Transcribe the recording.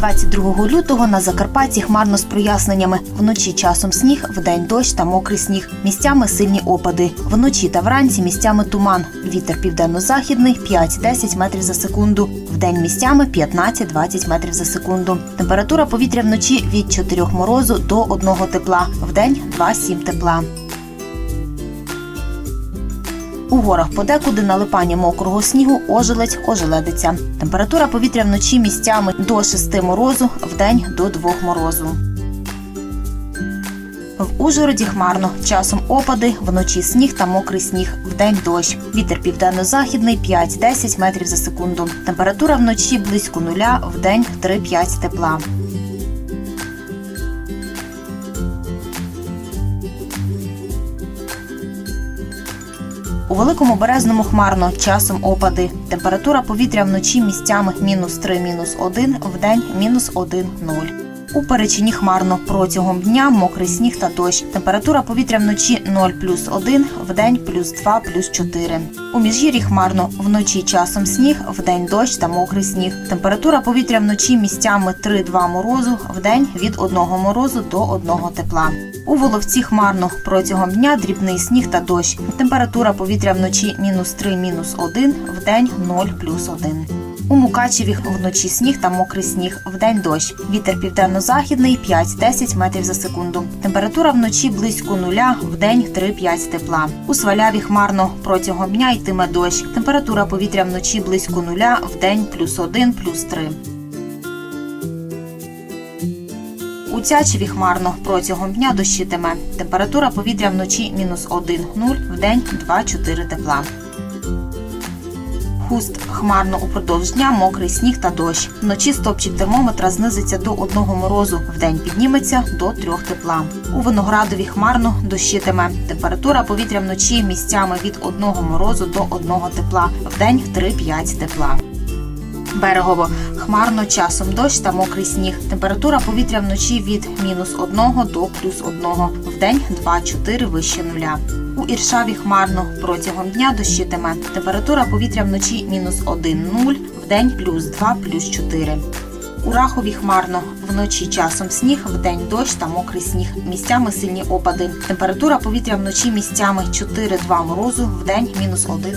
22 лютого на Закарпатті хмарно з проясненнями. Вночі часом сніг, вдень дощ та мокрий сніг. Місцями сильні опади. Вночі та вранці місцями туман. Вітер південно-західний 5-10 метрів за секунду. Вдень місцями 15-20 метрів за секунду. Температура повітря вночі від 4 морозу до 1 тепла. Вдень 2-7 тепла. У горах подекуди налипання мокрого снігу, ожеледь, ожеледиця. Температура повітря вночі місцями до 6 морозу, вдень до 2 морозу. В Ужгороді хмарно, часом опади, вночі сніг та мокрий сніг, вдень дощ. Вітер південно-західний 5-10 метрів за секунду. Температура вночі близько нуля, вдень 3-5 тепла. У великому березному хмарно, часом опади. Температура повітря вночі місцями мінус 3, мінус 1, вдень мінус 1, 0. У перечині хмарно протягом дня мокрий сніг та дощ. Температура повітря вночі 0 плюс 1, вдень плюс 2 плюс 4. У міжгір'ї хмарно вночі часом сніг, вдень дощ та мокрий сніг. Температура повітря вночі місцями 3-2 морозу, вдень від 1 морозу до 1 тепла. У Воловці хмарно протягом дня дрібний сніг та дощ. Температура повітря вночі мінус 3, мінус 1, вдень 0 плюс 1. У Мукачеві вночі сніг та мокрий сніг, вдень дощ. Вітер південно-західний 5-10 метрів за секунду. Температура вночі близько нуля, вдень 3-5 тепла. У Сваляві хмарно протягом дня йтиме дощ. Температура повітря вночі близько нуля, вдень плюс 1, плюс 3. У Тячеві хмарно протягом дня дощитиме. Температура повітря вночі мінус 1, 0, вдень 2-4 тепла. Хуст хмарно упродовж дня, мокрий сніг та дощ. Вночі стопчик термометра знизиться до одного морозу, вдень підніметься до трьох тепла. У виноградові хмарно дощитиме. Температура повітря вночі місцями від одного морозу до одного тепла, вдень 3-5 тепла. Берегово хмарно часом дощ та мокрий сніг. Температура повітря вночі від мінус 1 до плюс 1, вдень 2-4 вище нуля. У Іршаві хмарно протягом дня дощитиме. Температура повітря вночі мінус 1, 0, вдень плюс 2, плюс 4. У Рахові хмарно вночі часом сніг, вдень дощ та мокрий сніг. Місцями сильні опади. Температура повітря вночі місцями 4-2 морозу, вдень мінус 1,